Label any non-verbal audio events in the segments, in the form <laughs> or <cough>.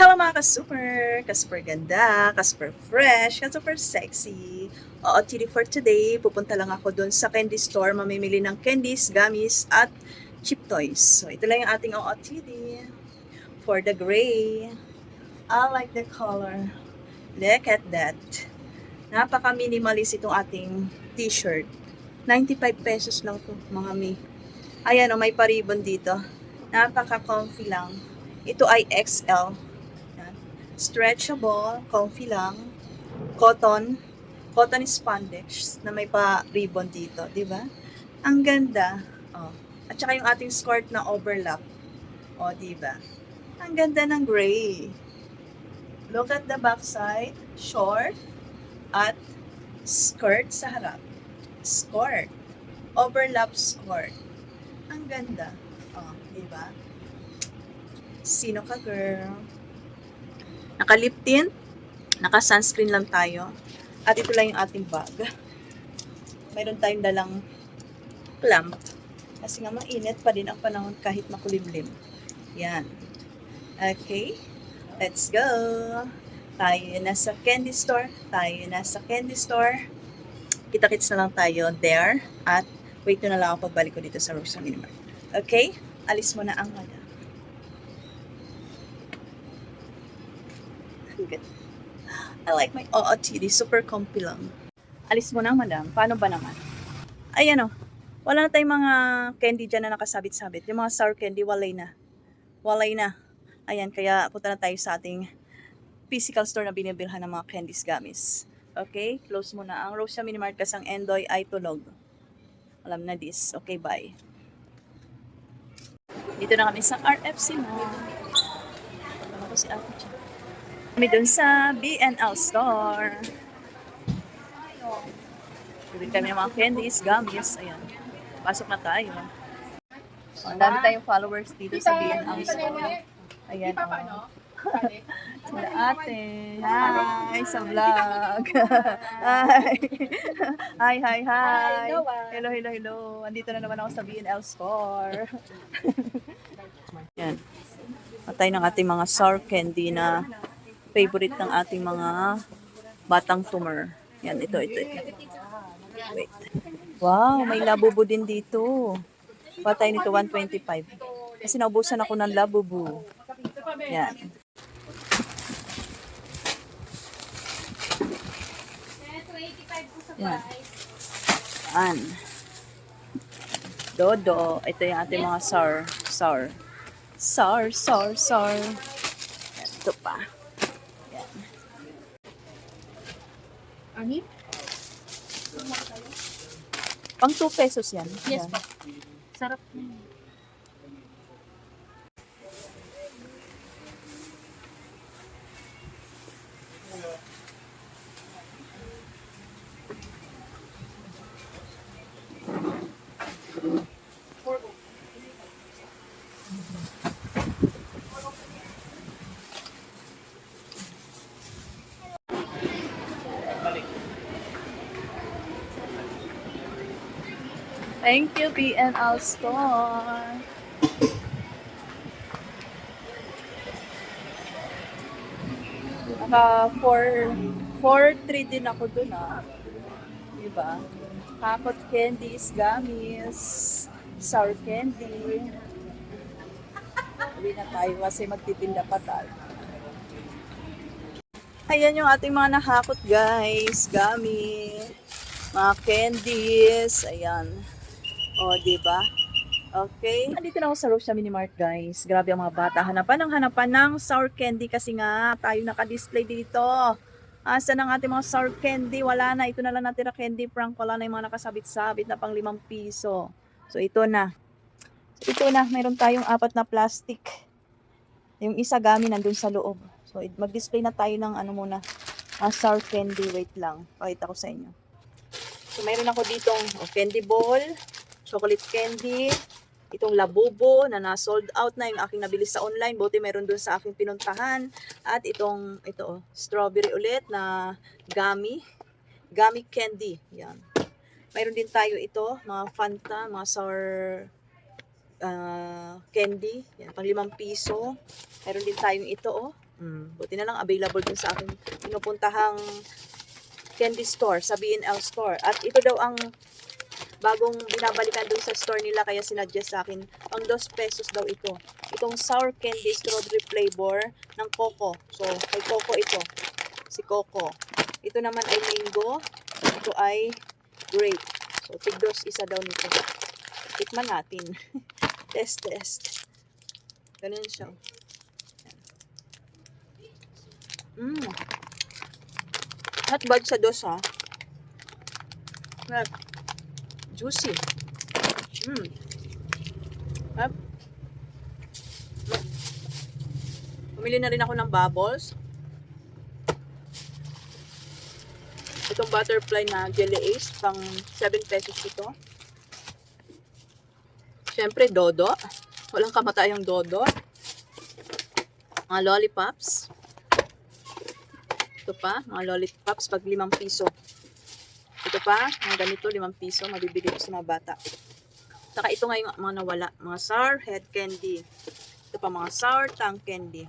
Hello mga ka-super! Ka-super ganda, ka-super fresh, ka-super sexy. OOTD for today, pupunta lang ako dun sa candy store, mamimili ng candies, gummies, at chip toys. So ito lang yung ating OOTD. For the gray. I like the color. Look at that. Napaka-minimalist itong ating t-shirt. 95 pesos lang to mga mi. Ayan o, may paribon dito. Napaka-comfy lang. Ito ay XL. Stretchable, comfy lang. Cotton. Cotton spandex na may pa-ribbon dito, di ba? Ang ganda. Oh. At saka yung ating skirt na overlap. O, oh, di ba? Ang ganda ng gray. Look at the backside. Short. At skirt sa harap. Skirt. Overlap skirt. Ang ganda. Oh, di ba? Sino ka, girl? Naka-lip tint. Naka-sunscreen lang tayo. At ito lang yung ating bag. Mayroon tayong dalang clamp. Kasi nga mainit pa din ang panahon kahit makulimlim. Yan. Okay. Let's go. Tayo na sa candy store. Tayo na sa candy store. Kita-kits na lang tayo there. At wait na lang ako pagbalik ko dito sa Rosa Minimart. Okay? Alis mo na ang wala. <laughs> I like my OOTD. Super comfy lang. Alis mo na, madam. Paano ba naman? Ayan o. Wala na tayong mga candy dyan na nakasabit-sabit. Yung mga sour candy, walay na. Walay na. Ayan, kaya punta na tayo sa ating physical store na binibilhan ng mga candies gamis. Okay? Close mo na ang Rosia Minimart kasi ang Endoy ay tulog. Alam na this. Okay, bye. Dito na kami sa RFC Mall. Ano ko si Ate Cha? Kami dun sa BNL store. Bibili kami ng mga candies, gummies. Ayan. Pasok na tayo. Oh, ang dami tayong followers dito sa BNL store. Ayan, oh. <laughs> Sila ate. Hi, sa vlog. <laughs> <laughs> hi. Hi, hi, hi. Hello, hello, hello. Andito na naman ako sa BNL store. Yan. Patay ng ating mga sour candy na favorite ng ating mga batang tumor. Yan, ito, ito, ito. Wait. Wow, may labubu din dito. Patay nito 125. Kasi naubusan ako ng labubu. Yan. Yan. Yan. Dodo. Ito yung ating mga sour. Sour. Sour, sour, sour. Yan. Ito pa. Yan. Ani? Pang 2 pesos yan. Yes Yan. po. Sarap. Thank you, BNL Store. Naka 4 4 3 din ako dun ah. Diba? Hakot candies, gummies, sour candy. Uwi na tayo kasi magtitinda pa tayo. Ayan yung ating mga nahakot guys. Gummy. Mga candies. Ayan. O, di ba? Okay. Andito na ako sa Rosia Minimart, guys. Grabe ang mga bata. Hanapan ng hanapan ng sour candy kasi nga tayo naka-display dito. Asa ng ating mga sour candy? Wala na. Ito na lang natira candy prank. Wala na yung mga nakasabit-sabit na pang limang piso. So, ito na. Ito na. Mayroon tayong apat na plastic. Yung isa gami nandun sa loob. So, mag-display na tayo ng ano muna. ah, sour candy. Wait lang. Pakita ko sa inyo. So, mayroon ako ditong oh, candy ball, chocolate candy, itong labubo na na-sold out na yung aking nabili sa online. Buti meron dun sa aking pinuntahan. At itong, ito, oh, strawberry ulit na gummy. Gummy candy. Yan. Mayroon din tayo ito, mga Fanta, mga sour ah, candy. Yan, pang limang piso. Mayroon din tayong ito, oh. Mm, buti na lang available dun sa aking pinupuntahang candy store, sa B&L store. At ito daw ang bagong binabalikan dun sa store nila kaya sinadjust sa akin. Pang 2 pesos daw ito. Itong sour candy strawberry flavor ng Coco. So, kay Coco ito. Si Coco. Ito naman ay mango. Ito ay grape. So, tigdos isa daw nito. Tikman natin. <laughs> test, test. Ganun siya. Mmm. Not bad sa dos, ha? Sarap. Juicy. Mmm. Sarap. Pumili na rin ako ng bubbles. Itong butterfly na jelly ace, pang 7 pesos ito. Siyempre, dodo. Walang kamatayang dodo. Mga lollipops. Ito pa, mga lollipops pag 5 piso. Ito pa, mga ganito, 5 piso, mabibili ko sa mga bata. Saka ito nga yung mga nawala, mga sour head candy. Ito pa mga sour tongue candy.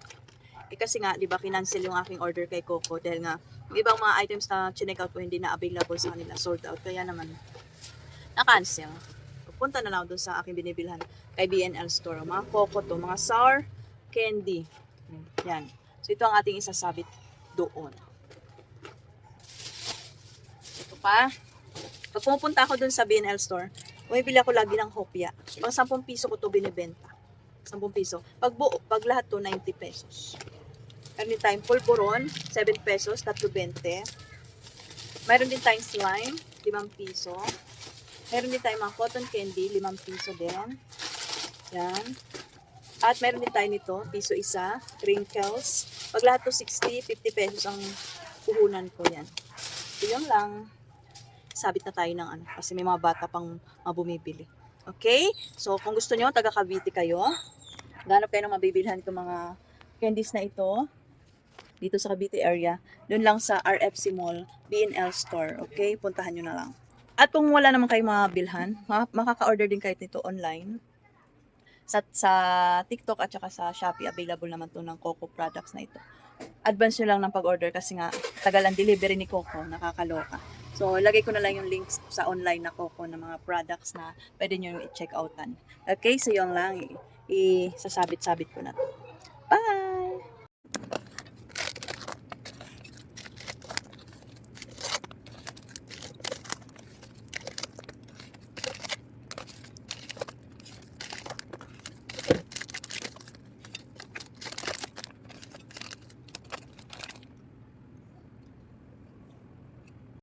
Eh kasi nga, di ba, kinancel yung aking order kay Coco dahil nga, yung ibang mga items na chinek out ko hindi na available sa kanila, sold out. Kaya naman, na-cancel. Pupunta na lang doon sa aking binibilhan kay BNL Store. Mga Coco to, mga sour candy. Yan. So, ito ang ating isasabit doon. Pa. Pag pumupunta ako doon sa BNL Store, bumibili ako lagi ng hopya. Pang 10 piso ko to binibenta. 10 piso. Pag buo, pag lahat to 90 pesos. Tayong pulburon, 7 pesos, 3.20. Meron din tayong slime, 5 piso. Meron din tayong mga cotton candy, 5 piso din. Yan. At meron din tayo nito, piso isa, crinkles. Pag lahat to 60, 50 pesos ang puhunan ko yan. So yun lang. Sabit na tayo ng ano, kasi may mga bata pang mabumibili. Okay? So kung gusto nyo, taga Cavite kayo, ganap kayo ng mabibilhan ko mga candies na ito dito sa Cavite area, doon lang sa RFC Mall, B&L Store, okay? Puntahan nyo na lang. At kung wala naman kayong mga bilhan, ma- makaka-order din kayo nito online. Sa, sa TikTok at saka sa Shopee, available naman to ng Coco products na ito. Advance nyo lang ng pag-order kasi nga, tagal ang delivery ni Coco, nakakaloka. So, lagay ko na lang yung links sa online na Coco na mga products na pwede nyo i-check outan. Okay, so yun lang, i- i- sasabit-sabit ko na to. Bye!